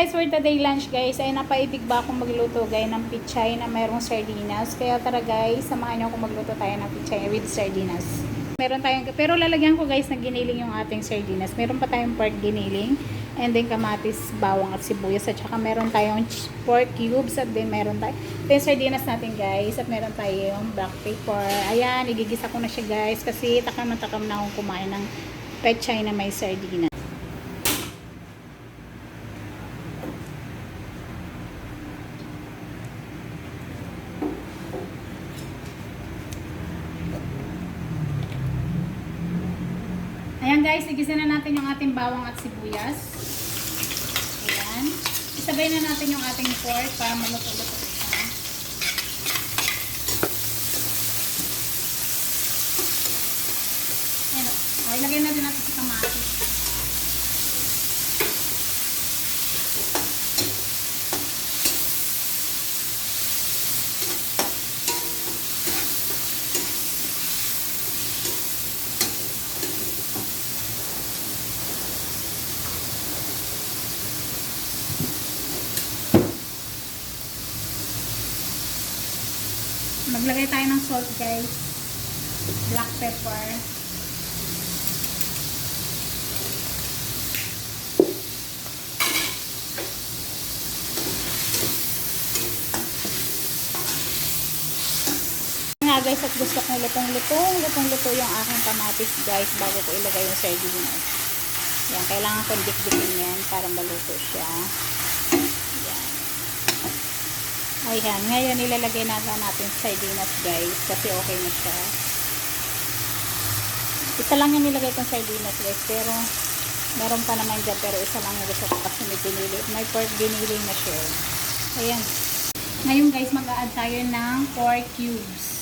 guys, for today lunch guys, ay napaibig ba akong magluto guys ng pichay na mayroong sardinas. Kaya tara guys, samahan niyo ako magluto tayo ng pichay with sardinas. Meron tayong, pero lalagyan ko guys ng giniling yung ating sardinas. Meron pa tayong pork giniling, and then kamatis, bawang at sibuyas. At saka meron tayong pork cubes, at then meron tayo, yung sardinas natin guys, at meron tayong black pepper. Ayan, igigisa ko na siya guys, kasi takam na takam na akong kumain ng pechay na may sardinas. Ayan guys, igisa na natin yung ating bawang at sibuyas. Ayan. Isabay na natin yung ating pork para maluto-luto siya. Ayan o. Okay, lagyan natin natin sa kamatis. Maglagay tayo ng salt guys. Black pepper. nga guys at gusto kong lutong-lutong lutong-luto yung aking kamatis guys bago ko ilagay yung sardinas. Yan, kailangan kong dikdikin yan para maluto siya. Yan. Ayan, ngayon nilalagay na natin sardinas guys kasi okay na siya. Isa lang yung nilagay kong sardinas guys pero meron pa naman dyan pero isa lang yung gusto ko kasi may binili. May pork binili na siya. Ayan. Ngayon guys mag-a-add tayo ng pork cubes.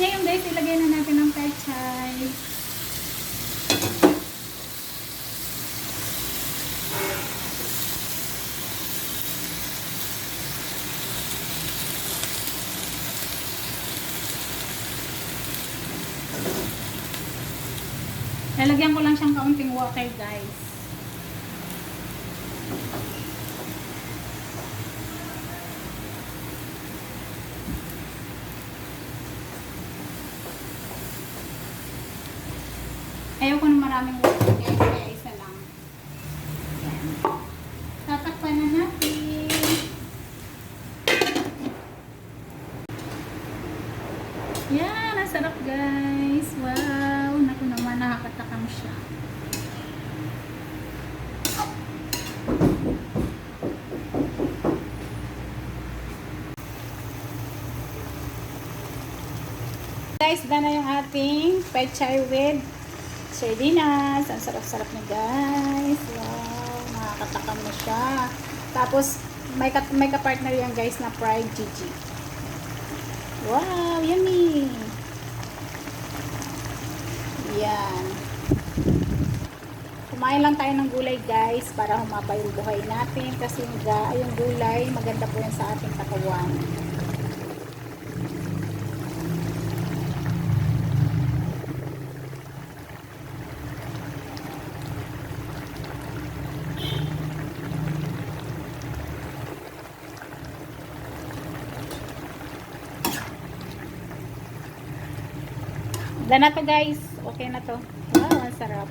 Ngayon guys, ilagay na natin ang pechay. Lalagyan ko lang siyang kaunting water guys. Ayoko ng maraming water guys, kaya isa lang. Yan. Tatakpan na natin. Yan, ang guys. Wow, naku naman, nakakatakam siya. Guys, done na yung ating pechay with sardinas. Ang sarap-sarap na guys. Wow, nakakatakam na siya. Tapos, may, ka may kapartner yan guys na fried Gigi. Wow, yummy! Yan. Kumain lang tayo ng gulay guys para humaba yung buhay natin kasi yung, yung gulay maganda po yan sa ating katawan. Done na to guys. Okay na to. Wow, ang sarap.